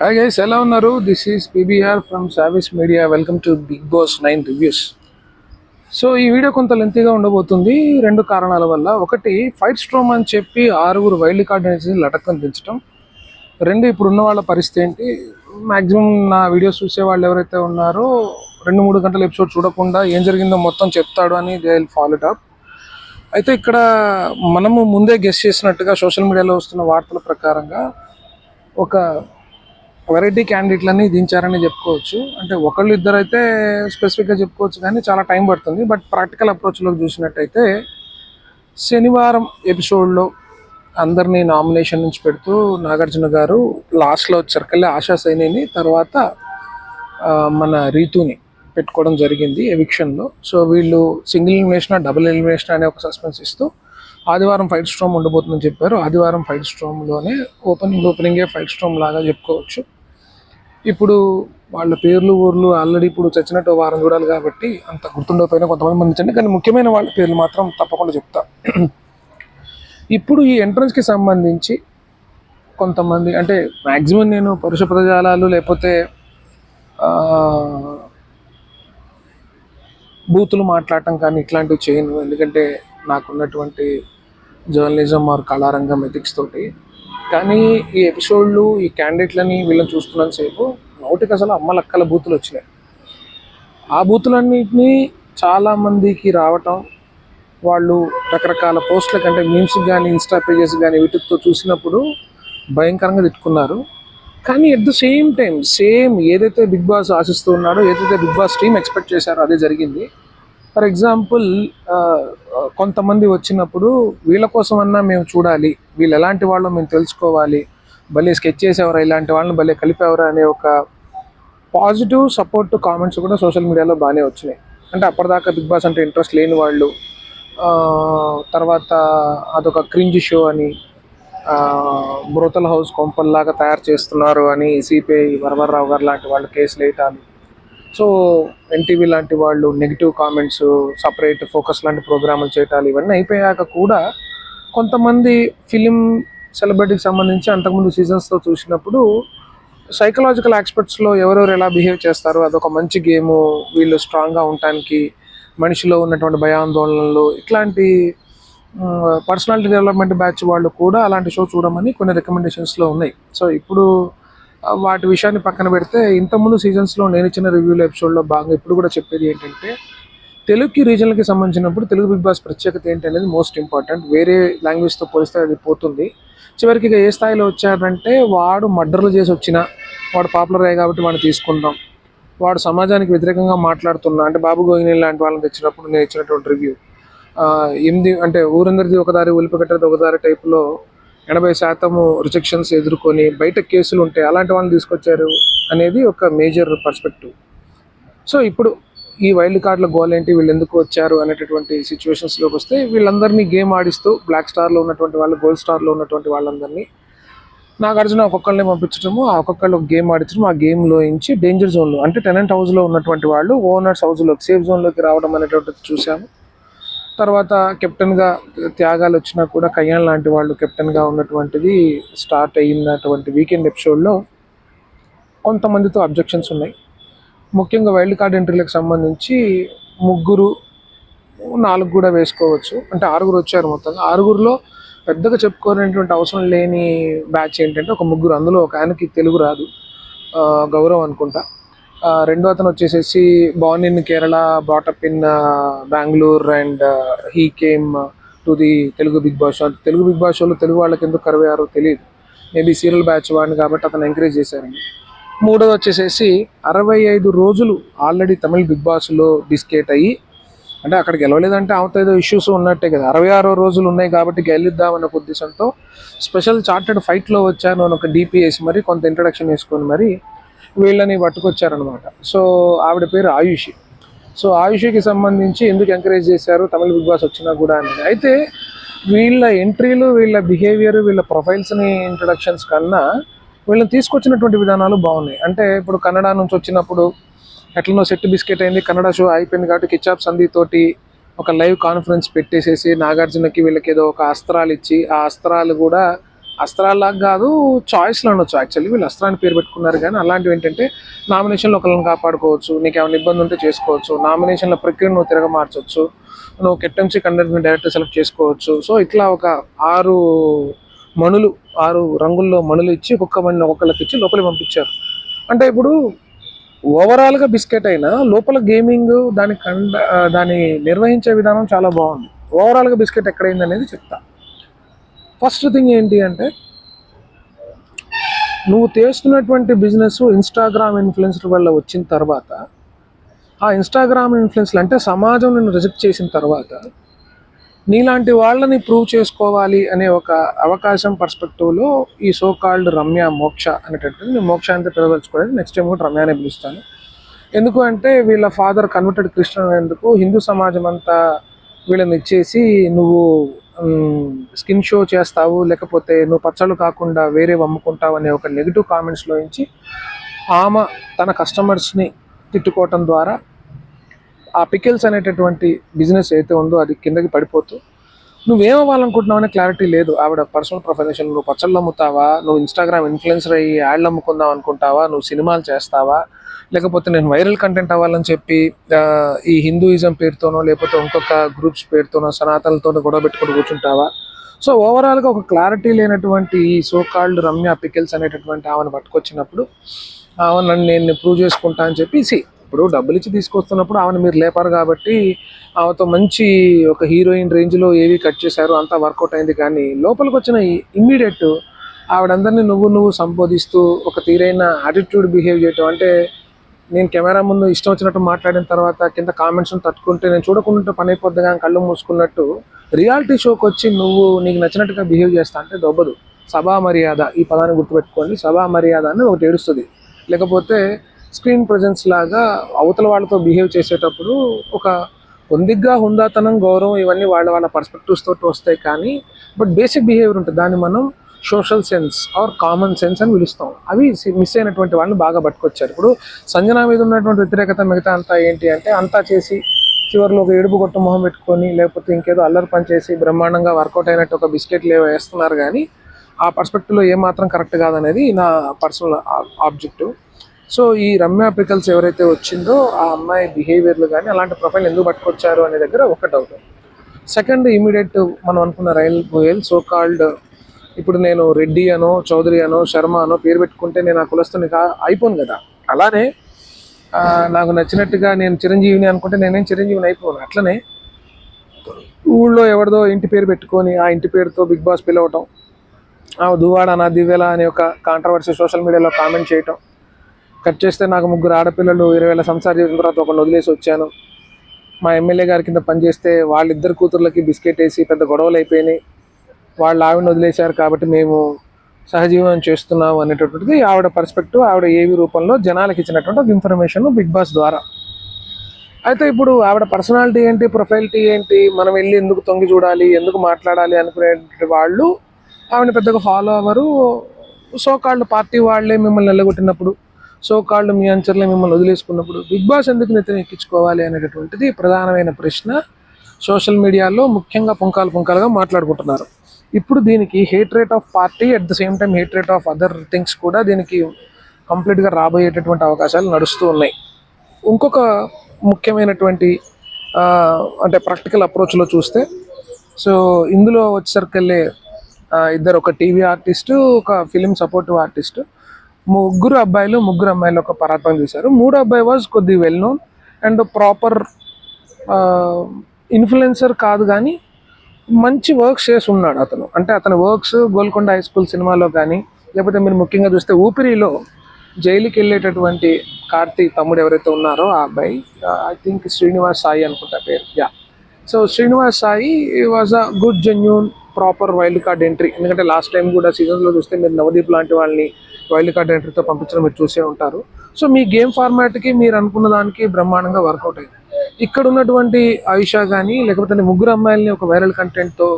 Hi guys ఎలా ఉన్నారు? This is PBR from సావిస్ media welcome to Bigg Boss nine reviews so ఈ video కొంత లెంతీగా ఉండబోతుంది. రెండు కారణాల వల్ల. ఒకటి ఫైట్ స్ట్రోమ్ అని చెప్పి ఆరుగురు వైల్డ్ కార్డ్ అనేది లటక్కని దించడం రెండు ఇప్పుడు ఉన్న వాళ్ళ పరిస్థితి ఏంటి? మ్యాక్సిమం నా వీడియోస్ చూసే వాళ్ళు ఎవరైతే ఉన్నారో రెండు మూడు గంటల ఎపిసోడ్ చూడకుండా ఏం జరిగిందో మొత్తం చెప్తాడు అని దే విల్ ఫాలో అప్ అయితే ఇక్కడ మనము ముందే గెస్ట్ చేసినట్టుగా సోషల్ మీడియాలో వస్తున్న వార్తల ప్రకారంగా ఒక వెరైటీ క్యాండిడేట్లని దించారని చెప్పుకోవచ్చు. అంటే ఒకళ్ళు ఇద్దరు అయితే స్పెసిఫిక్గా చెప్పుకోవచ్చు కానీ చాలా టైం పడుతుంది. బట్ ప్రాక్టికల్ అప్రోచ్లో చూసినట్టయితే శనివారం ఎపిసోడ్లో అందరినీ నామినేషన్ నుంచి పెడుతూ నాగార్జున గారు లాస్ట్లో వచ్చరికల్లా ఆశా సైనిని తర్వాత మన రీతుని పెట్టుకోవడం జరిగింది ఎవిక్షన్లో. సో వీళ్ళు సింగిల్ ఎలిమినేషన్ డబుల్ ఎలిమినేషన్ అనే ఒక సస్పెన్స్ ఇస్తూ ఆదివారం ఫైట్ స్ట్రోమ్ ఉండబోతుందని చెప్పారు. ఆదివారం ఫైట్ స్ట్రోమ్లోనే ఓపెనింగ్ ఓపెనింగే ఫైట్ స్ట్రోమ్ లాగా చెప్పుకోవచ్చు. ఇప్పుడు వాళ్ళ పేర్లు ఊర్లు ఆల్రెడీ ఇప్పుడు చచ్చినట్టు వారం చూడాలి కాబట్టి అంత గుర్తుండకపోయినా కొంతమంది మంది కానీ ముఖ్యమైన వాళ్ళ పేర్లు మాత్రం తప్పకుండా చెప్తా. ఇప్పుడు ఈ ఎంట్రన్స్కి సంబంధించి కొంతమంది అంటే మ్యాక్సిమం నేను పరుష ప్రజాలాలు లేకపోతే బూతులు మాట్లాడటం కానీ ఇట్లాంటివి చేయను. ఎందుకంటే నాకున్నటువంటి జర్నలిజం ఆర్ కళారంగం ఎథిక్స్ తోటి కానీ ఈ ఎపిసోడ్లు ఈ క్యాండిడేట్లని వీళ్ళని చూస్తున్నంత సేపు నోటికి అసలు అమ్మలక్కల బూతులు వచ్చినాయి. ఆ బూతులన్నింటినీ చాలామందికి రావటం వాళ్ళు రకరకాల పోస్టుల కంటే మీమ్స్ కానీ ఇన్స్టా పేజెస్ కానీ వీటితో చూసినప్పుడు భయంకరంగా తిట్టుకున్నారు. కానీ at the same time same ఏదైతే బిగ్ బాస్ ఆశిస్తూ ఉన్నాడో ఏదైతే బిగ్ బాస్ టీం ఎక్స్పెక్ట్ చేశారో అదే జరిగింది. ఫర్ ఎగ్జాంపుల్ కొంతమంది వచ్చినప్పుడు వీళ్ళ కోసమన్నా మేము చూడాలి. వీళ్ళు ఎలాంటి వాళ్ళో మేము తెలుసుకోవాలి. భలే స్కెచ్ చేసేవారా ఇలాంటి వాళ్ళని భలే కలిపేవరా అనే ఒక పాజిటివ్ సపోర్ట్ కామెంట్స్ కూడా సోషల్ మీడియాలో బాగానే వచ్చినాయి. అంటే అప్పటిదాకా బిగ్ బాస్ అంటే ఇంట్రెస్ట్ లేని వాళ్ళు తర్వాత అదొక క్రింజ్ షో అని బ్రోతల్ హౌస్ కొంపల్లాగా తయారు చేస్తున్నారు అని సిపిఐ వరవర్రావు గారు లాంటి వాళ్ళు కేసులు వేయటాలు. సో ఎన్టీవీ లాంటి వాళ్ళు నెగిటివ్ కామెంట్స్ సపరేట్ ఫోకస్ లాంటి ప్రోగ్రాములు చేయటాలు ఇవన్నీ అయిపోయాక కూడా కొంతమంది ఫిలిం సెలబ్రిటీకి సంబంధించి అంతకుముందు సీజన్స్తో చూసినప్పుడు సైకలాజికల్ ఆస్పెక్ట్స్లో ఎవరెవరు ఎలా బిహేవ్ చేస్తారు అదొక మంచి గేమ్. వీళ్ళు స్ట్రాంగ్గా ఉండటానికి మనిషిలో ఉన్నటువంటి భయాందోళనలు ఇట్లాంటి పర్సనాలిటీ డెవలప్మెంట్ బ్యాచ్ వాళ్ళు కూడా అలాంటి షో చూడమని కొన్ని రికమెండేషన్స్లో ఉన్నాయి. సో ఇప్పుడు వాటి విషయాన్ని పక్కన పెడితే ఇంతకుముందు సీజన్స్లో నేను ఇచ్చిన రివ్యూల ఎపిసోడ్లో భాగంగా ఇప్పుడు కూడా చెప్పేది ఏంటంటే తెలుగుకి రీజన్లకి సంబంధించినప్పుడు తెలుగు బిగ్ బాస్ ప్రత్యేకత ఏంటి అనేది మోస్ట్ ఇంపార్టెంట్ వేరే లాంగ్వేజ్తో పోలిస్తే అది పోతుంది. చివరికి ఇక ఏ స్థాయిలో వచ్చాడంటే వాడు మర్డర్లు చేసి వచ్చినా వాడు పాపులర్ అయ్యాయి కాబట్టి వాడిని తీసుకుంటాం. వాడు సమాజానికి వ్యతిరేకంగా మాట్లాడుతున్నా అంటే బాబు గోగిని లాంటి వాళ్ళని తెచ్చినప్పుడు నేను ఇచ్చినటువంటి రివ్యూ ఎనిమిది అంటే ఊరందరిది ఒకదారి ఒలిపి కట్టేది ఒకదారి టైపులో ఎనభై శాతము రిజెక్షన్స్ ఎదుర్కొని బయట కేసులు ఉంటాయి అలాంటి వాళ్ళని తీసుకొచ్చారు అనేది ఒక మేజర్ పర్స్పెక్టివ్ సో ఇప్పుడు ఈ వైల్డ్ కార్డుల గోల్ ఏంటి? వీళ్ళు ఎందుకు వచ్చారు అనేటటువంటి సిచ్యువేషన్స్లోకి వస్తే వీళ్ళందరినీ గేమ్ ఆడిస్తూ బ్లాక్ స్టార్లో ఉన్నటువంటి వాళ్ళు గోల్డ్ స్టార్లో ఉన్నటువంటి వాళ్ళందరినీ నాగార్జున ఒక్కొక్కరిని పంపించడము ఆ ఒక్కొక్కళ్ళు గేమ్ ఆడించడం ఆ గేమ్లో నుంచి డేంజర్ జోన్లో అంటే టెనెంట్ హౌస్లో ఉన్నటువంటి వాళ్ళు ఓనర్స్ హౌస్లోకి సేఫ్ జోన్లోకి రావడం అనేటువంటిది చూసాము తర్వాత కెప్టెన్గా త్యాగాలు వచ్చినా కూడా కయ్యాన్ లాంటి వాళ్ళు కెప్టెన్గా ఉన్నటువంటిది స్టార్ట్ అయినటువంటి వీకెండ్ ఎపిసోడ్లో కొంతమందితో అబ్జెక్షన్స్ ఉన్నాయి. ముఖ్యంగా వైల్డ్ కార్డ్ ఎంట్రీలకు సంబంధించి ముగ్గురు నాలుగు కూడా వేసుకోవచ్చు. అంటే ఆరుగురు వచ్చారు మొత్తంగా. ఆరుగురులో పెద్దగా చెప్పుకోనేటువంటి అవసరం లేని బ్యాచ్ ఏంటంటే ఒక ముగ్గురు. అందులో ఒక ఆయనకి తెలుగు రాదు. గౌరవం గౌరవ్ అనుకుంటా. రెండో అతను వచ్చేసేసి born in Kerala brought up in Bengaluru and he came to the Telugu Bigg Boss show Telugu Bigg Boss షోలో తెలుగు వాళ్ళకి ఎందుకు కరువయ్యారో తెలియదు మేబీ సీరియల్ బ్యాచ్ వాడిని కాబట్టి అతను ఎంకరేజ్ చేశారని మూడోది వచ్చేసేసి అరవై ఐదు రోజులు ఆల్రెడీ తమిళ బిగ్ బాస్లో బిస్కెట్ అయ్యి అంటే అక్కడ గెలవలేదంటే అవత ఏదో ఇష్యూస్ ఉన్నట్టే కదా. అరవై ఆరో రోజులు ఉన్నాయి కాబట్టి గెలుద్దామన్న ఒక ఉద్దేశంతో స్పెషల్ చార్టెడ్ ఫైట్లో వచ్చాను అని ఒక డిపిఎస్ మరి కొంత ఇంట్రడక్షన్ వేసుకొని మరి వీళ్ళని పట్టుకొచ్చారనమాట. సో ఆవిడ పేరు ఆయుషి. సో ఆయుషికి సంబంధించి ఎందుకు ఎంకరేజ్ చేశారు తమిళ బిగ్ బాస్ వచ్చినా కూడా అనేది అయితే వీళ్ళ ఎంట్రీలు వీళ్ళ బిహేవియర్ వీళ్ళ ప్రొఫైల్స్ని ఇంట్రడక్షన్స్ కన్నా వీళ్ళని తీసుకొచ్చినటువంటి విధానాలు బాగున్నాయి. అంటే ఇప్పుడు కన్నడ నుంచి వచ్చినప్పుడు ఎట్లనో సెట్ బిస్కెట్ అయింది కన్నడ షో అయిపోయింది కాబట్టి కిచాప్ సంధి తోటి ఒక లైవ్ కాన్ఫరెన్స్ పెట్టేసేసి నాగార్జునకి వీళ్ళకి ఏదో ఒక అస్త్రాలు ఇచ్చి ఆ అస్త్రాలు కూడా అస్త్రాల్లాగా కాదు చాయిస్లో ఉండొచ్చు. యాక్చువల్లీ వీళ్ళు అస్త్రాన్ని పేరు పెట్టుకున్నారు కానీ అలాంటివి ఏంటంటే నామినేషన్లో ఒకళ్ళని కాపాడుకోవచ్చు నీకు ఏమైనా ఇబ్బంది ఉంటే చేసుకోవచ్చు నామినేషన్ల ప్రక్రియ నువ్వు తిరగ మార్చవచ్చు నువ్వు కెప్టెన్సీ కండక్టర్ని డైరెక్టర్ సెలెక్ట్ చేసుకోవచ్చు. సో ఇట్లా ఒక ఆరు మణులు ఆరు రంగుల్లో మణులు ఇచ్చి ఒక్కొక్క మణిని ఒక్కొక్కళ్ళకి ఇచ్చి లోపలికి పంపించారు. అంటే ఇప్పుడు ఓవరాల్గా బిస్కెట్ అయినా లోపల గేమింగ్ దాని కండ దాన్ని నిర్వహించే విధానం చాలా బాగుంది. ఓవరాల్గా బిస్కెట్ ఎక్కడైంది అనేది చెప్తా. ఫస్ట్ థింగ్ ఏంటి అంటే నువ్వు చేస్తున్నటువంటి బిజినెస్ ఇన్స్టాగ్రామ్ ఇన్ఫ్లుయెన్స్ల వల్ల వచ్చిన తర్వాత ఆ ఇన్స్టాగ్రామ్ ఇన్ఫ్లుయెన్స్లు అంటే సమాజం నిన్ను రిజెక్ట్ చేసిన తర్వాత నీలాంటి వాళ్ళని ప్రూవ్ చేసుకోవాలి అనే ఒక అవకాశం పర్స్పెక్టివ్లో ఈ సో కాల్డ్ రమ్య మోక్ష అనేటటువంటి నేను మోక్ష అంతా పిలవలుచుకోలేదు నెక్స్ట్ టైం కూడా రమ్య అనే పిలుస్తాను. ఎందుకు అంటే వీళ్ళ ఫాదర్ కన్వర్టెడ్ క్రిస్టియన్ ఎందుకు హిందూ సమాజం అంతా వీళ్ళని ఇచ్చేసి నువ్వు స్కిన్ షో చేస్తావు లేకపోతే నువ్వు పచ్చళ్ళు కాకుండా వేరే అమ్ముకుంటావు అనే ఒక నెగిటివ్ కామెంట్స్లో నుంచి ఆమె తన కస్టమర్స్ని తిట్టుకోవటం ద్వారా ఆ పికిల్స్ అనేటటువంటి బిజినెస్ అయితే ఉందో అది కిందకి పడిపోతూ నువ్వేమవ్వాలనుకుంటున్నావు అనే క్లారిటీ లేదు. ఆవిడ పర్సనల్ ప్రొఫెషన్ నువ్వు పచ్చళ్ళు అమ్ముతావా? నువ్వు ఇన్స్టాగ్రామ్ ఇన్ఫ్లుయెన్సర్ అయ్యి యాడ్లు అమ్ముకుందాం అనుకుంటావా? నువ్వు సినిమాలు చేస్తావా? లేకపోతే నేను వైరల్ కంటెంట్ అవ్వాలని చెప్పి ఈ హిందూయిజం పేరుతోనో లేకపోతే ఇంకొక గ్రూప్స్ పేరుతోనో సనాతనలతోనో గొడవ పెట్టుకుని కూర్చుంటావా? సో ఓవరాల్గా ఒక క్లారిటీ లేనటువంటి ఈ సో కాల్డ్ రమ్య పికిల్స్ అనేటటువంటి ఆమెను పట్టుకొచ్చినప్పుడు ఆమె నన్ను నేను ప్రూవ్ చేసుకుంటా అని చెప్పి సి ఇప్పుడు డబ్బులు ఇచ్చి తీసుకొస్తున్నప్పుడు ఆమెను మీరు లేపారు కాబట్టి ఆమెతో మంచి ఒక హీరోయిన్ రేంజ్లో ఏవి కట్ చేశారు అంతా వర్కౌట్ అయింది. కానీ లోపలికి వచ్చిన ఇమ్మీడియట్ ఆవిడందరినీ నువ్వు నువ్వు సంబోధిస్తూ ఒక తీరైన యాటిట్యూడ్ బిహేవ్ చేయటం అంటే నేను కెమెరా ముందు ఇష్టం వచ్చినట్టు మాట్లాడిన తర్వాత కింద కామెంట్స్ని తట్టుకుంటే నేను చూడకుండా పని అయిపోద్ది కానీ కళ్ళు మూసుకున్నట్టు రియాలిటీ షోకి వచ్చి నువ్వు నీకు నచ్చినట్టుగా బిహేవ్ చేస్తా అంటే దొబ్బదు. సభా మర్యాద ఈ పదాన్ని గుర్తుపెట్టుకోండి. సభా మర్యాద అని ఒకటి ఏడుస్తుంది. లేకపోతే స్క్రీన్ ప్రజెన్స్ లాగా అవతల వాళ్ళతో బిహేవ్ చేసేటప్పుడు ఒక పొందిగ్గా హుందాతనం గౌరవం ఇవన్నీ వాళ్ళ వాళ్ళ పర్స్పెక్టివ్స్ తోటి వస్తాయి కానీ బట్ బేసిక్ బిహేవియర్ ఉంటుంది. దాన్ని మనం social sense or common sense అని పిలుస్తాం. అవి మిస్ అయినటువంటి వాళ్ళని బాగా పట్టుకొచ్చారు. ఇప్పుడు సంజన మీద ఉన్నటువంటి వ్యతిరేకత మిగతా అంతా ఏంటి అంటే అంతా చేసి చివరిలో ఒక ఏడుపు గొట్ట మొహం పెట్టుకొని లేకపోతే ఇంకేదో అల్లరి పని చేసి బ్రహ్మాండంగా వర్కౌట్ అయినట్టు ఒక బిస్కెట్లు ఏవో వేస్తున్నారు కానీ ఆ పర్స్పెక్టివ్లో ఏమాత్రం కరెక్ట్ కాదనేది నా పర్సనల్ ఆబ్జెక్టివ్ సో ఈ రమ్య పికల్స్ ఎవరైతే వచ్చిందో ఆ అమ్మాయి బిహేవియర్లు కానీ అలాంటి ప్రొఫైల్ ఎందుకు పట్టుకొచ్చారు అనే దగ్గర ఒక డౌట్. సెకండ్ ఇమీడియట్ మనం అనుకున్న రైల్ గోయల్ సో కాల్డ్ ఇప్పుడు నేను రెడ్డి అనో చౌదరి అనో శర్మ అనో పేరు పెట్టుకుంటే నేను ఆ కులస్తుని అయిపోను కదా. అలానే నాకు నచ్చినట్టుగా నేను చిరంజీవిని అనుకుంటే నేనేం చిరంజీవిని అయిపోను. అట్లనే ఊళ్ళో ఎవరిదో ఇంటి పేరు పెట్టుకొని ఆ ఇంటి పేరుతో బిగ్ బాస్ పిలవటం ఆ దువాడ నా దివ్యల అనే ఒక కాంట్రవర్సీ సోషల్ మీడియాలో కామెంట్ చేయటం కట్ చేస్తే నాకు ముగ్గురు ఆడపిల్లలు ఇరవై వేల సంసార చేసిన తర్వాత ఒకరిని వదిలేసి వచ్చాను. మా ఎమ్మెల్యే గారి కింద పనిచేస్తే వాళ్ళిద్దరు కూతుర్లకి బిస్కెట్ వేసి పెద్ద గొడవలు అయిపోయినాయి. వాళ్ళు ఆవిడని వదిలేశారు కాబట్టి మేము సహజీవనం చేస్తున్నాం అనేటటువంటిది ఆవిడ పర్స్పెక్టివ్ ఆవిడ ఏవి రూపంలో జనాలకు ఇచ్చినటువంటి ఒక ఇన్ఫర్మేషన్ బిగ్ బాస్ ద్వారా. అయితే ఇప్పుడు ఆవిడ పర్సనాలిటీ ఏంటి ప్రొఫైలిటీ ఏంటి మనం వెళ్ళి ఎందుకు తొంగి చూడాలి ఎందుకు మాట్లాడాలి అనుకునే వాళ్ళు ఆవిడ పెద్దగా ఫాలో అవ్వరు. సో కాళ్ళు పార్టీ వాళ్ళే మిమ్మల్ని నిలగొట్టినప్పుడు సో కాళ్ళు మీ అంచర్లే మిమ్మల్ని వదిలేసుకున్నప్పుడు బిగ్ బాస్ ఎందుకు నెత్తిన ఎక్కించుకోవాలి అనేటటువంటిది ప్రధానమైన ప్రశ్న. సోషల్ మీడియాలో ముఖ్యంగా పుంకాలు పుంకాలుగా మాట్లాడుకుంటున్నారు. ఇప్పుడు దీనికి hate rate of party at the same time hate rate of other things కూడా దీనికి కంప్లీట్గా రాబోయేటటువంటి అవకాశాలు నడుస్తూ ఉన్నాయి. ఇంకొక ముఖ్యమైనటువంటి అంటే ప్రాక్టికల్ అప్రోచ్లో చూస్తే సో ఇందులో వచ్చేసరికెళ్ళే ఇద్దరు ఒక టీవీ ఆర్టిస్టు ఒక ఫిలిం సపోర్టివ్ ఆర్టిస్ట్ ముగ్గురు అబ్బాయిలు ముగ్గురు అమ్మాయిలు ఒక పరాటం చేశారు. మూడో అబ్బాయి వాజ్ కొద్ది well known and proper influencer కాదు కానీ మంచి వర్క్స్ చేసి ఉన్నాడు అతను. అంటే అతని వర్క్స్ గోల్కొండ హై స్కూల్ సినిమాలో కానీ లేకపోతే మీరు ముఖ్యంగా చూస్తే ఊపిరిలో జైలుకి వెళ్ళేటటువంటి కార్తీ తమ్ముడు ఎవరైతే ఉన్నారో ఆ అబ్బాయి ఐ థింక్ శ్రీనివాస్ సాయి అనుకుంటా పేరు. Yeah so Srinivas Sai was a good genuine proper wild card entry ఎందుకంటే లాస్ట్ టైం కూడా సీజన్లో చూస్తే మీరు నవదీప్ లాంటి వాళ్ళని వైల్డ్ కార్డ్ ఎంట్రీతో పంపించడం మీరు చూసే ఉంటారు. సో మీ గేమ్ ఫార్మాట్కి మీరు అనుకున్న దానికి బ్రహ్మాండంగా వర్కౌట్ అయింది. ఇక్కడ ఉన్నటువంటి ఆయుషా కానీ లేకపోతే ముగ్గురు అమ్మాయిల్ని ఒక వైరల్ కంటెంట్తో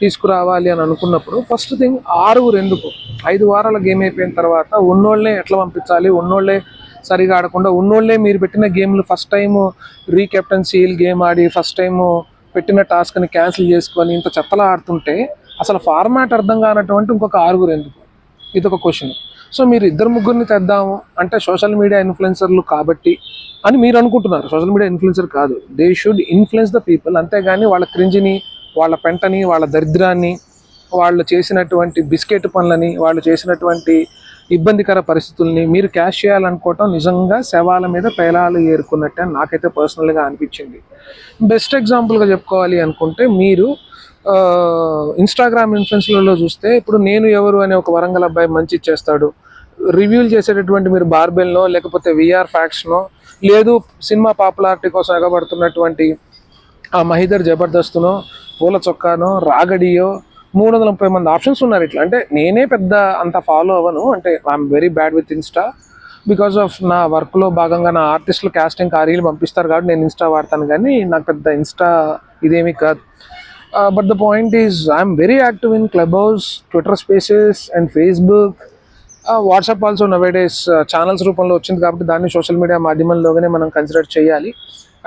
తీసుకురావాలి అని అనుకున్నప్పుడు ఫస్ట్ థింగ్ ఆరుగురు ఎందుకు? ఐదు వారాల గేమ్ అయిపోయిన తర్వాత ఉన్నోళ్ళనే ఎట్లా పంపించాలి? ఉన్నోళ్ళే సరిగా ఆడకుండా ఉన్నోళ్ళే మీరు పెట్టిన గేమ్లు ఫస్ట్ టైం రీకెప్టెన్సీల్ గేమ్ ఆడి ఫస్ట్ టైము పెట్టిన టాస్క్ని క్యాన్సిల్ చేసుకొని ఇంత చెత్తలా ఆడుతుంటే అసలు ఫార్మాట్ అర్థం కానటువంటి ఇంకొక ఆరుగురు ఎందుకు? ఇది ఒక క్వశ్చన్ సో మీరు ఇద్దరు ముగ్గురిని తెద్దాము. అంటే సోషల్ మీడియా ఇన్ఫ్లుయెన్సర్లు కాబట్టి అని మీరు అనుకుంటున్నారు. సోషల్ మీడియా ఇన్ఫ్లుయెన్సర్ కాదు. They should influence the people అంతేగాని వాళ్ళ క్రింజిని వాళ్ళ పెంటని వాళ్ళ దరిద్రాన్ని వాళ్ళు చేసినటువంటి బిస్కెట్ పనులని వాళ్ళు చేసినటువంటి ఇబ్బందికర పరిస్థితుల్ని మీరు క్యాష్ చేయాలనుకోవటం నిజంగా శవాల మీద పేలాలు ఏరుకున్నట్టే నాకైతే పర్సనల్గా అనిపించింది. బెస్ట్ ఎగ్జాంపుల్గా చెప్పుకోవాలి అనుకుంటే మీరు ఇన్స్టాగ్రామ్ ఇన్ఫ్లుయెన్స్లలో చూస్తే ఇప్పుడు నేను ఎవరు అనే ఒక వరంగల్ అబ్బాయి మంచి ఇచ్చేస్తాడు రివ్యూలు చేసేటటువంటి మీరు బార్బెల్నో లేకపోతే విఆర్ ఫ్యాక్ట్స్నో లేదు సినిమా పాపులారిటీ కోసం ఎగబడుతున్నటువంటి ఆ మహిదర్ జబర్దస్త్నో పూల చొక్కానో రాగడియో మూడు వందల ముప్పై మంది ఆప్షన్స్ ఉన్నారు ఇట్లా. అంటే నేనే పెద్ద అంత ఫాలో అవ్వను. అంటే I'm very bad with Insta because of నా వర్క్లో భాగంగా నా ఆర్టిస్టులు క్యాస్టింగ్ కార్యలు పంపిస్తారు కాబట్టి నేను ఇన్స్టా వాడతాను కానీ నాకు పెద్ద ఇన్స్టా ఇదేమీ కాదు. But the point is I'm very active in Clubhouse Twitter spaces and Facebook WhatsApp also nowadays channels రూపంలో వచ్చింది కాబట్టి దాన్ని సోషల్ మీడియా మాధ్యమంలోనే మనం కన్సిడర్ చేయాలి.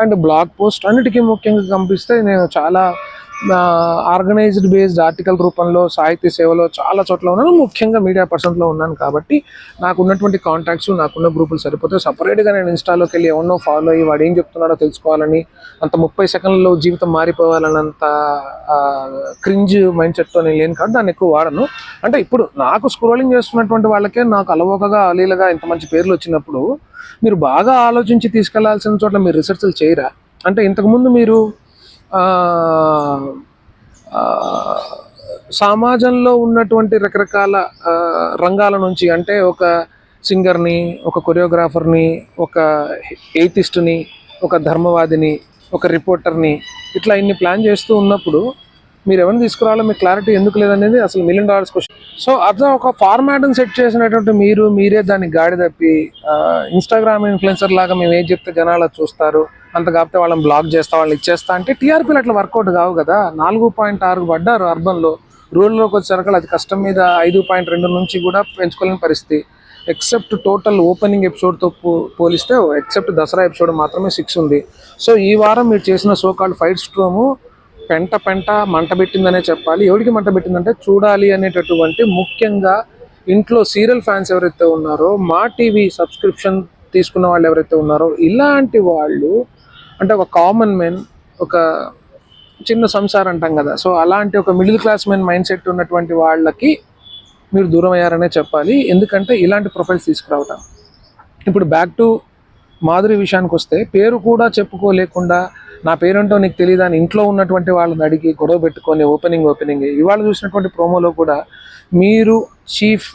అండ్ బ్లాగ్ పోస్ట్ అన్నిటికీ ముఖ్యంగా కనిపిస్తే నేను చాలా ఆర్గనైజ్డ్ బేస్డ్ ఆర్టికల్ రూపంలో సాహిత్య సేవలో చాలా చోట్ల ఉన్నాను. ముఖ్యంగా మీడియా పర్సన్లో ఉన్నాను కాబట్టి నాకు ఉన్నటువంటి కాంటాక్ట్స్ నాకున్న గ్రూపులు సరిపోతే సపరేట్గా నేను ఇన్స్టాలోకి వెళ్ళి ఎవరినో ఫాలో అయ్యి వాడు ఏం చెప్తున్నాడో తెలుసుకోవాలని అంత ముప్పై సెకండ్లలో జీవితం మారిపోవాలన్నంత క్రింజ్ మైండ్ సెట్తో నేను లేను కాబట్టి దాన్ని ఎక్కువ వాడను. అంటే ఇప్పుడు నాకు స్క్రోలింగ్ చేస్తున్నటువంటి వాళ్ళకే నాకు అలవోకగా అలీలగా ఇంత మంచి పేర్లు వచ్చినప్పుడు మీరు బాగా ఆలోచించి తీసుకెళ్ళాల్సిన చోట్ల మీరు రీసెర్చ్లు చేయరా? అంటే ఇంతకుముందు మీరు సమాజంలో ఉన్నటువంటి రకరకాల రంగాల నుంచి అంటే ఒక సింగర్ని ఒక కొరియోగ్రాఫర్ని ఒక ఎయితిస్ట్ని ఒక ధర్మవాదిని ఒక రిపోర్టర్ని ఇట్లా ఇన్ని ప్లాన్ చేస్తూ ఉన్నప్పుడు మీరు ఎవరిని తీసుకురావాలో మీకు క్లారిటీ ఎందుకు లేదనేది అసలు మిలియన్ డాలర్స్ క్వశ్చన్ సో అర్థం ఒక ఫార్మాట్ని సెట్ చేసినటువంటి మీరు మీరే దాన్ని గాడి తప్పి ఇన్స్టాగ్రామ్ ఇన్ఫ్లుయెన్సర్ లాగా మేము ఏం చెప్తే జనాలు చూస్తారు. అంత కాకపోతే వాళ్ళని బ్లాక్ చేస్తా వాళ్ళని ఇచ్చేస్తా అంటే టీఆర్పీలు అట్లా వర్కౌట్ కావు కదా. నాలుగు పాయింట్ ఆరు పడ్డారు అర్బన్లో రూరల్లోకి వచ్చేసరికి అది కష్టం మీద ఐదు పాయింట్ రెండు నుంచి కూడా పెంచుకోలేని పరిస్థితి. ఎక్సెప్ట్ టోటల్ ఓపెనింగ్ ఎపిసోడ్తో పో పోలిస్తే ఎక్సెప్ట్ దసరా ఎపిసోడ్ మాత్రమే సిక్స్ ఉంది. సో ఈ వారం మీరు చేసిన సో కాల్డ్ ఫైట్ స్ట్రోము పెంట పెంట మంట పెట్టిందనే చెప్పాలి. ఎవరికి మంట పెట్టిందంటే చూడాలి అనేటటువంటి ముఖ్యంగా ఇంట్లో సీరియల్ ఫ్యాన్స్ ఎవరైతే ఉన్నారో మా టీవీ సబ్స్క్రిప్షన్ తీసుకున్న వాళ్ళు ఎవరైతే ఉన్నారో ఇలాంటి వాళ్ళు అంటే ఒక కామన్ మెన్ ఒక చిన్న సంసారం అంటాం కదా. సో అలాంటి ఒక middle class men mind set ఉన్నటువంటి వాళ్ళకి మీరు దూరం అయ్యారనే చెప్పాలి. ఎందుకంటే ఇలాంటి ప్రొఫైల్స్ తీసుకురావటం. ఇప్పుడు బ్యాక్ టు మాధురి విషయానికి వస్తే పేరు కూడా చెప్పుకోలేకుండా నా పేరేంటో నీకు తెలియదు అని ఇంట్లో ఉన్నటువంటి వాళ్ళని అడిగి గొడవ పెట్టుకొని ఓపెనింగ్ ఓపెనింగ్ ఇవాళ చూసినటువంటి ప్రోమోలో కూడా మీరు చీఫ్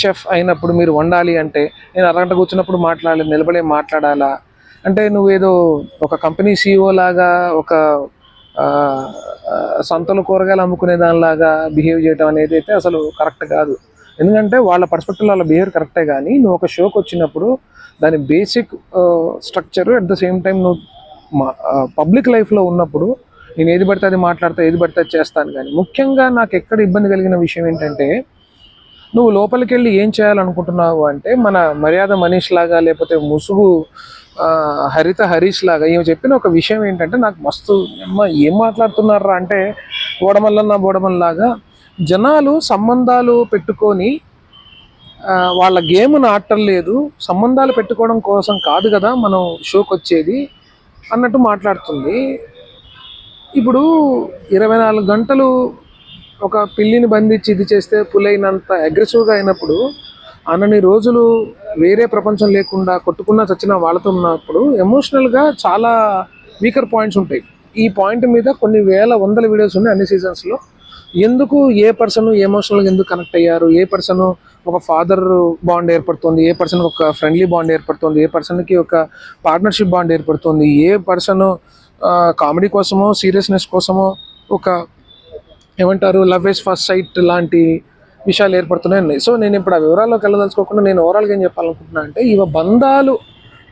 చెఫ్ అయినప్పుడు మీరు వండాలి అంటే నేను అరగంట కూర్చున్నప్పుడు మాట్లాడాలి నిలబడే మాట్లాడాలా? అంటే నువ్వేదో ఒక కంపెనీ సీఈఓ లాగా ఒక సంతలో కూరగాయలు అమ్ముకునే దానిలాగా బిహేవ్ చేయడం అనేది అయితే అసలు కరెక్ట్ కాదు. ఎందుకంటే వాళ్ళ పర్స్పెక్టివ్ వాళ్ళ బిహేవియర్ కరెక్టే కానీ నువ్వు ఒక షోకి వచ్చినప్పుడు దాని basic structure at the same time నువ్వు పబ్లిక్ లైఫ్లో ఉన్నప్పుడు నేను ఏది పడితే అది మాట్లాడతా ఏది పడితే అది చేస్తాను కానీ ముఖ్యంగా నాకు ఎక్కడ ఇబ్బంది కలిగిన విషయం ఏంటంటే నువ్వు లోపలికి వెళ్ళి ఏం చేయాలనుకుంటున్నావు అంటే మన మర్యాద మనీష్ లాగా లేకపోతే ముసుగు హరిత హరీష్ లాగా ఈమె చెప్పిన ఒక విషయం ఏంటంటే నాకు మస్తు అమ్మ ఏం మాట్లాడుతున్నారా? అంటే బోడమల్లన్న బోడమల్లాగా జనాలు సంబంధాలు పెట్టుకొని వాళ్ళ గేమ్ను ఆడటం లేదు. సంబంధాలు పెట్టుకోవడం కోసం కాదు కదా మనం షోకి వచ్చేది అన్నట్టు మాట్లాడుతుంది. ఇప్పుడు ఇరవై నాలుగు గంటలు ఒక పిల్లిని బంధించి ఇది చేస్తే పులైనంత అగ్రెసివ్గా అయినప్పుడు అన్నని రోజులు వేరే ప్రపంచం లేకుండా కొట్టుకున్నా చచ్చిన వాళ్ళతో ఉన్నప్పుడు ఎమోషనల్గా చాలా వీకర్ పాయింట్స్ ఉంటాయి. ఈ పాయింట్ మీద కొన్ని వేల వందల వీడియోస్ ఉన్నాయి అన్ని సీజన్స్లో ఎందుకు ఏ పర్సన్ ఎమోషనల్గా ఎందుకు కనెక్ట్ అయ్యారు? ఏ పర్సన్ ఒక ఫాదర్ బాండ్ ఏర్పడుతుంది? ఏ పర్సన్ ఒక ఫ్రెండ్లీ బాండ్ ఏర్పడుతుంది? ఏ పర్సన్కి ఒక పార్ట్నర్షిప్ బాండ్ ఏర్పడుతుంది? ఏ పర్సన్ కామెడీ కోసమో సీరియస్నెస్ కోసమో ఒక ఏమంటారు లవ్ ఇస్ ఫస్ట్ సైట్ లాంటి విషయాలు ఏర్పడుతున్నాయి సో నేను ఇప్పుడు ఆ వివరాల్లోకి వెళ్ళదలుచుకోకుండా నేను ఓవరాల్గా ఏం చెప్పాలనుకుంటున్నా అంటే ఇవ బంధాలు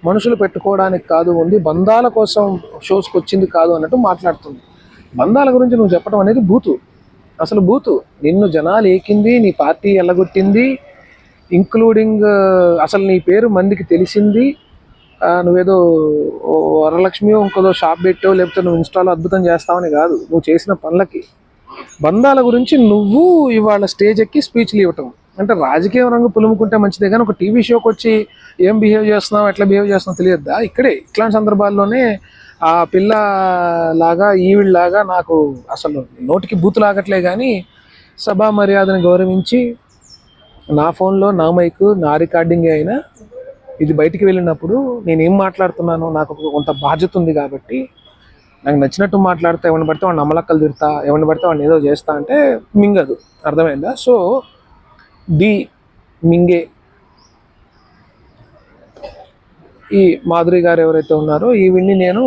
మనుషులు పెట్టుకోవడానికి కాదు ఉంది. బంధాల కోసం షోస్కి వచ్చింది కాదు అన్నట్టు మాట్లాడుతుంది. బంధాల గురించి నువ్వు చెప్పడం అనేది బూతు. అసలు బూతు నిన్ను జనాలు ఏకింది నీ పార్టీ ఎల్లగొట్టింది ఇంక్లూడింగ్ అసలు నీ పేరు మందికి తెలిసింది నువ్వేదో వరలక్ష్మి ఇంకోదో షాప్ పెట్టావు లేకపోతే నువ్వు ఇన్స్టాలో అద్భుతం చేస్తావని కాదు. నువ్వు చేసిన పనులకి. బంధాల గురించి నువ్వు ఇవాళ స్టేజ్ ఎక్కి స్పీచ్లు ఇవ్వటం. అంటే రాజకీయ రంగు పులుముకుంటే మంచిదే కానీ ఒక టీవీ షోకి వచ్చి ఏం బిహేవ్ చేస్తున్నావు ఎట్లా బిహేవ్ చేస్తున్నావు తెలియద్దా? ఇక్కడే ఇట్లాంటి సందర్భాల్లోనే ఆ పిల్ల లాగా ఈవిళ్ళలాగా నాకు అసలు నోటికి బూతు లాగట్లే కానీ సభా మర్యాదను గౌరవించి నా ఫోన్లో నా మైకు నా రికార్డింగ్ అయినా ఇది బయటికి వెళ్ళినప్పుడు నేను ఏం మాట్లాడుతున్నాను నాకు కొంత బాధ్యత ఉంది కాబట్టి నాకు నచ్చినట్టు మాట్లాడితే ఎవరిని పడితే వాడిని అమలక్కలు తిడతా ఎవరిని పడితే వాడిని ఏదో చేస్తా అంటే మింగదు. అర్థమైందా? సో డి మింగే ఈ మాధురి గారు ఎవరైతే ఉన్నారో ఈవిడ్ని నేను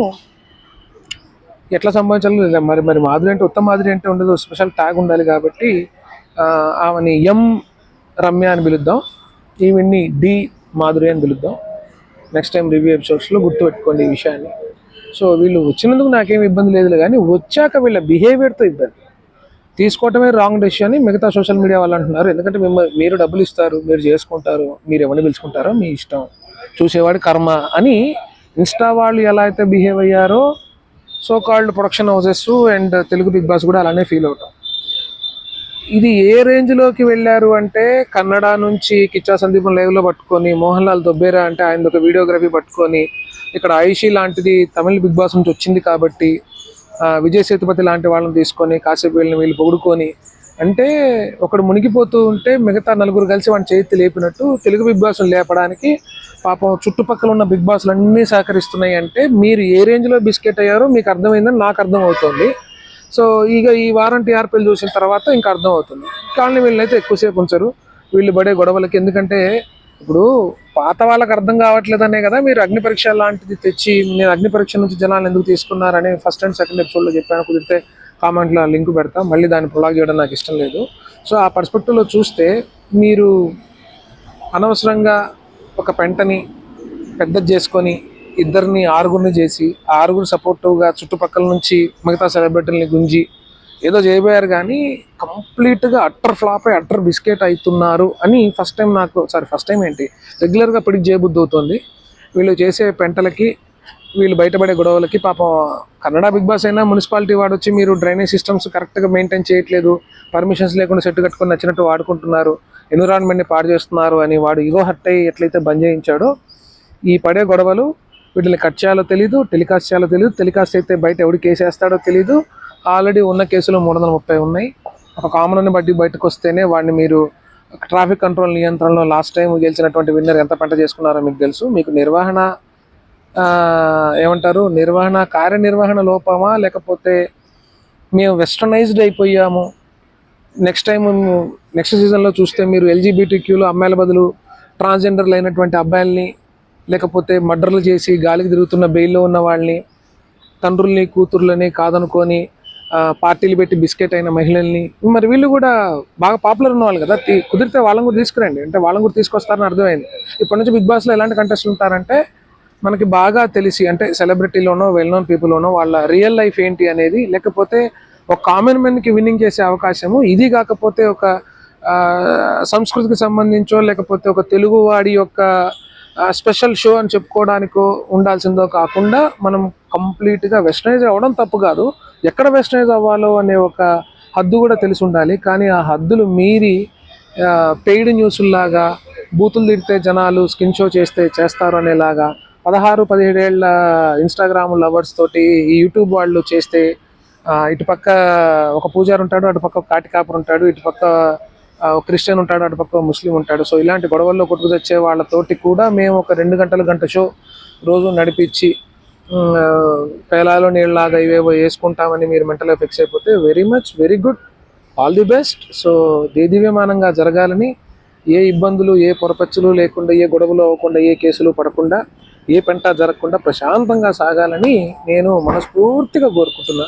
ఎట్లా సంభవించాలో తెలియదు. మరి మరి మాధురి అంటే ఉత్తమ మాధురి అంటే ఉండదు. స్పెషల్ ట్యాగ్ ఉండాలి కాబట్టి ఆమెని ఎం రమ్య అని పిలుద్దాం. ఈవిడ్ని డి మాధురి అని పిలుద్దాం. నెక్స్ట్ టైం రివ్యూ ఎపిసోడ్స్లో గుర్తుపెట్టుకోండి ఈ విషయాన్ని. సో వీళ్ళు వచ్చినందుకు నాకేం ఇబ్బంది లేదు కానీ వచ్చాక వీళ్ళ బిహేవియర్తో ఇబ్బంది. తీసుకోవటమే రాంగ్ డెసిషన్ అని మిగతా సోషల్ మీడియా వాళ్ళు అంటున్నారు. ఎందుకంటే మిమ్మల్ని మీరు డబ్బులు ఇస్తారు మీరు చేసుకుంటారు మీరు ఎవరిని పిలుచుకుంటారో మీ ఇష్టం. చూసేవాడి కర్మ అని ఇన్స్టా వాళ్ళు ఎలా అయితే బిహేవ్ అయ్యారో so called production houses and Telugu Bigg Boss కూడా అలానే ఫీల్ అవుతాం. ఇది ఏ రేంజ్లోకి వెళ్ళారు అంటే కన్నడ నుంచి కిచ్చా సందీపం లైవ్లో పట్టుకొని మోహన్ లాల్ దొబ్బేరా అంటే ఆయన ఒక వీడియోగ్రఫీ పట్టుకొని ఇక్కడ ఐషి లాంటిది తమిళ బిగ్ బాస్ నుంచి వచ్చింది కాబట్టి విజయ్ సేతుపతి లాంటి వాళ్ళని తీసుకొని కాసేపు వీళ్ళని వీళ్ళు పొగుడుకొని అంటే ఒకడు మునిగిపోతూ ఉంటే మిగతా నలుగురు కలిసి వాడిని చేతి లేపినట్టు తెలుగు బిగ్ బాస్ను లేపడానికి పాపం చుట్టుపక్కల ఉన్న బిగ్ బాస్లు అన్నీ సహకరిస్తున్నాయి అంటే మీరు ఏ రేంజ్లో బిస్కెట్ అయ్యారో మీకు అర్థమైందని నాకు అర్థమవుతుంది. సో ఇక ఈ వారం టీఆర్పీలు చూసిన తర్వాత ఇంకా అర్థం అవుతుంది కానీ అయితే ఎక్కువసేపు ఉంచరు. వీళ్ళు పడే గొడవలకి ఎందుకంటే ఇప్పుడు పాత వాళ్ళకి అర్థం కావట్లేదనే కదా మీరు అగ్ని పరీక్ష లాంటిది తెచ్చి నేను అగ్ని పరీక్ష నుంచి జనాలు ఎందుకు తీసుకున్నారని ఫస్ట్ అండ్ సెకండ్ ఎపిసోడ్లో చెప్పాను. కుదిరితే కామెంట్లో లింక్ పెడతా. మళ్ళీ దాన్ని ప్రొలాగ్ చేయడం నాకు ఇష్టం లేదు. సో ఆ పర్స్పెక్టివ్లో చూస్తే మీరు అనవసరంగా ఒక పెంటని పెద్దది చేసుకొని ఇద్దరిని ఆరుగురిని చేసి ఆ ఆరుగురు సపోర్టివ్గా చుట్టుపక్కల నుంచి మిగతా సెలబ్రిటీలని గుంజి ఏదో చేయబోయారు కానీ కంప్లీట్గా అట్టర్ ఫ్లాప్ అయి అట్టర్ బిస్కెట్ అవుతున్నారు అని ఫస్ట్ టైం నాకు సారీ ఫస్ట్ టైం ఏంటి? రెగ్యులర్గా పిడికి చేయబుద్ధి అవుతుంది. వీళ్ళు చేసే పెంటలకి వీళ్ళు బయటపడే గొడవలకి పాపం కన్నడ బిగ్ బాస్ అయినా మున్సిపాలిటీ వాడు వచ్చి మీరు డ్రైనేజ్ సిస్టమ్స్ కరెక్ట్గా మెయింటైన్ చేయట్లేదు పర్మిషన్స్ లేకుండా సెట్ కట్టుకొని నచ్చినట్టు వాడుకుంటున్నారు ఎన్విరాన్మెంట్ని పాడు చేస్తున్నారు అని వాడు ఇగో హట్ అయ్యి ఎట్లయితే బంద్ చేయించాడో ఈ పడే గొడవలు వీటిని కట్ చేయాలో తెలియదు టెలికాస్ట్ చేయాలో తెలియదు టెలికాస్ట్ అయితే బయట ఎవడు కేసేస్తాడో తెలియదు ఆల్రెడీ ఉన్న కేసులు మూడు వందల ముప్పై ఉన్నాయి. ఒక కామన్ బట్టి బయటకు వస్తేనే వాడిని మీరు ట్రాఫిక్ కంట్రోల్ నియంత్రణలో లాస్ట్ టైం గెలిచినటువంటి విన్నర్ ఎంత పంట చేసుకున్నారో మీకు తెలుసు. మీకు నిర్వహణ ఏమంటారు నిర్వహణ కార్యనిర్వహణ లోపమా లేకపోతే మేము వెస్టర్నైజ్డ్ అయిపోయాము. నెక్స్ట్ టైం నెక్స్ట్ సీజన్లో చూస్తే మీరు ఎల్జీబీటీ క్యూలో అమ్మాయిల బదులు ట్రాన్స్జెండర్లు అయినటువంటి అబ్బాయిల్ని లేకపోతే మర్డర్లు చేసి గాలికి తిరుగుతున్న బెయిల్లో ఉన్న వాళ్ళని తండ్రుల్ని కూతుర్లని కాదనుకొని పార్టీలు పెట్టి బిస్కెట్ అయిన మహిళల్ని మరి వీళ్ళు కూడా బాగా పాపులర్ ఉన్న వాళ్ళు కదా కుదిరితే వాళ్ళని కూడా తీసుకురండి. అంటే వాళ్ళని కూడా తీసుకొస్తారని అర్థమైంది. ఇప్పటి నుంచి బిగ్ బాస్లో ఎలాంటి కంటెస్ట్లు ఉంటారంటే మనకి బాగా తెలిసి అంటే సెలబ్రిటీలోనో వెల్ నోన్ పీపుల్లోనో వాళ్ళ రియల్ లైఫ్ ఏంటి అనేది లేకపోతే ఒక కామన్ మెన్కి విన్నింగ్ చేసే అవకాశము ఇది కాకపోతే ఒక సంస్కృతికి సంబంధించో లేకపోతే ఒక తెలుగువాడి యొక్క స్పెషల్ షో అని చెప్పుకోవడానికో ఉండాల్సిందో కాకుండా మనం కంప్లీట్గా వెస్టర్నైజ్ అవ్వడం తప్పు కాదు. ఎక్కడ వెస్టర్నైజ్ అవ్వాలో అనే ఒక హద్దు కూడా తెలిసి ఉండాలి. కానీ ఆ హద్దులు మీరి పెయిడ్ న్యూస్లాగా బూతులు తిడితే జనాలు స్కిన్ షో చేస్తే చేస్తారు అనేలాగా పదహారు పదిహేడేళ్ళ ఇన్స్టాగ్రామ్ లవర్స్ తోటి ఈ యూట్యూబ్ వాళ్ళు చేస్తే ఇటుపక్క ఒక పూజారు ఉంటాడు అటుపక్క కాటికాపురు ఉంటాడు ఇటుపక్క క్రిస్టియన్ ఉంటాడు అటుపక్క ముస్లిం ఉంటాడు. సో ఇలాంటి గొడవల్లో కొట్టుకు తెచ్చే వాళ్ళతోటి కూడా మేము ఒక రెండు గంటల గంట షో రోజు నడిపించి పేలాలో నీళ్ళలాగా ఇవేవో వేసుకుంటామని మీరు మెంటల్గా ఫిక్స్ అయిపోతే very much very good all the best so దేదీవ్యమానంగా జరగాలని ఏ ఇబ్బందులు ఏ పొరపచ్చులు లేకుండా ఏ గొడవలు అవ్వకుండా ఏ కేసులు పడకుండా ఏ పెంట జరగకుండా ప్రశాంతంగా సాగాలని నేను మనస్ఫూర్తిగా కోరుకుంటున్నా.